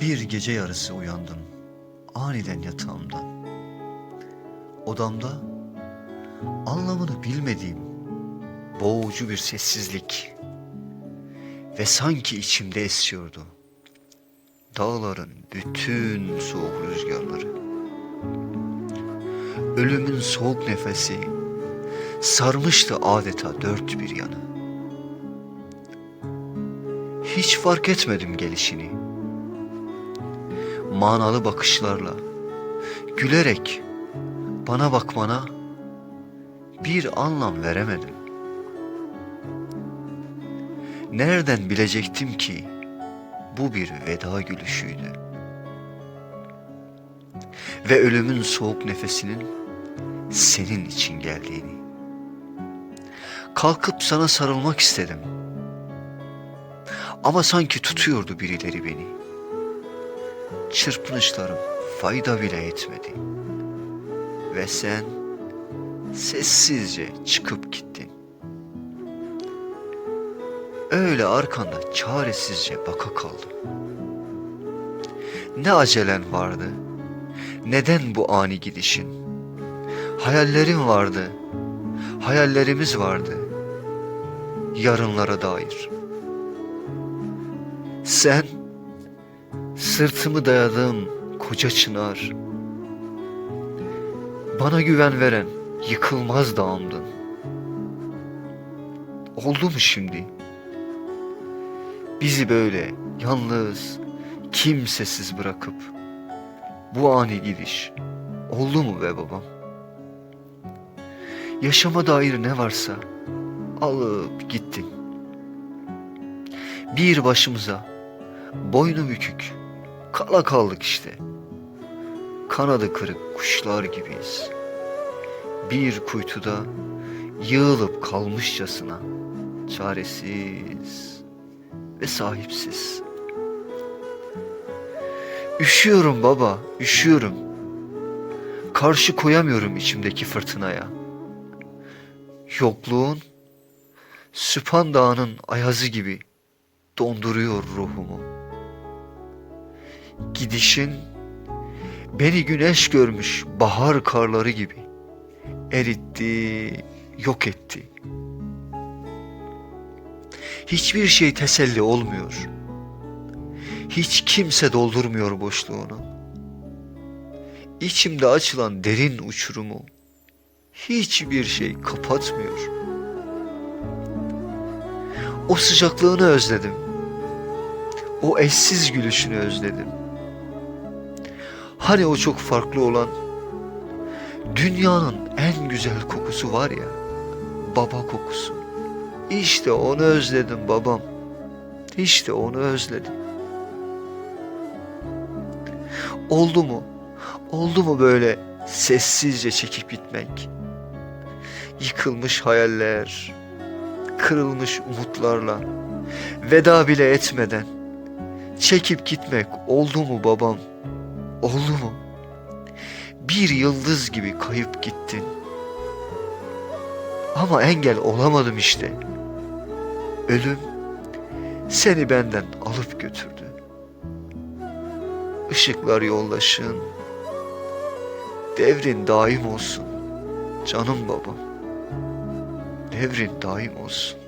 Bir gece yarısı uyandım aniden yatağımdan. Odamda anlamını bilmediğim boğucu bir sessizlik ve sanki içimde esiyordu. Dağların bütün soğuk rüzgarları. Ölümün soğuk nefesi sarmıştı adeta dört bir yanı. Hiç fark etmedim gelişini. Manalı bakışlarla, gülerek bana bakmana bir anlam veremedim. Nereden bilecektim ki bu bir veda gülüşüydü. Ve ölümün soğuk nefesinin senin için geldiğini. Kalkıp sana sarılmak istedim. Ama sanki tutuyordu birileri beni. Çırpınışlarım fayda bile etmedi. Ve sen sessizce çıkıp gittin. Öyle arkanda çaresizce baka kaldım. Ne acelen vardı? Neden bu ani gidişin? Hayallerim vardı. Hayallerimiz vardı. Yarınlara dair. Sen sırtımı dayadığım koca çınar. Bana güven veren yıkılmaz dağımdın. Oldu mu şimdi? Bizi böyle yalnız, kimsesiz bırakıp bu ani gidiş oldu mu be babam? Yaşama dair ne varsa alıp gittin. Bir başımıza boynu bükük kala kaldık işte. Kanadı kırık kuşlar gibiyiz. Bir kuytuda yığılıp kalmışçasına çaresiz ve sahipsiz. Üşüyorum baba, üşüyorum. Karşı koyamıyorum içimdeki fırtınaya. Yokluğun Süphan Dağı'nın ayazı gibi donduruyor ruhumu. Gidişin beni güneş görmüş bahar karları gibi eritti, yok etti. Hiçbir şey teselli olmuyor. Hiç kimse doldurmuyor boşluğunu. İçimde açılan derin uçurumu hiçbir şey kapatmıyor. O sıcaklığını özledim. O eşsiz gülüşünü özledim. Hani o çok farklı olan dünyanın en güzel kokusu var ya, baba kokusu. İşte onu özledim babam. İşte onu özledim. Oldu mu? Oldu mu böyle sessizce çekip gitmek? Yıkılmış hayaller, kırılmış umutlarla, veda bile etmeden çekip gitmek oldu mu babam? Oldu mu? Bir yıldız gibi kayıp gittin. Ama engel olamadım işte. Ölüm seni benden alıp götürdü. Işıklar yoldaşın, devrin daim olsun canım babam. Devrin daim olsun.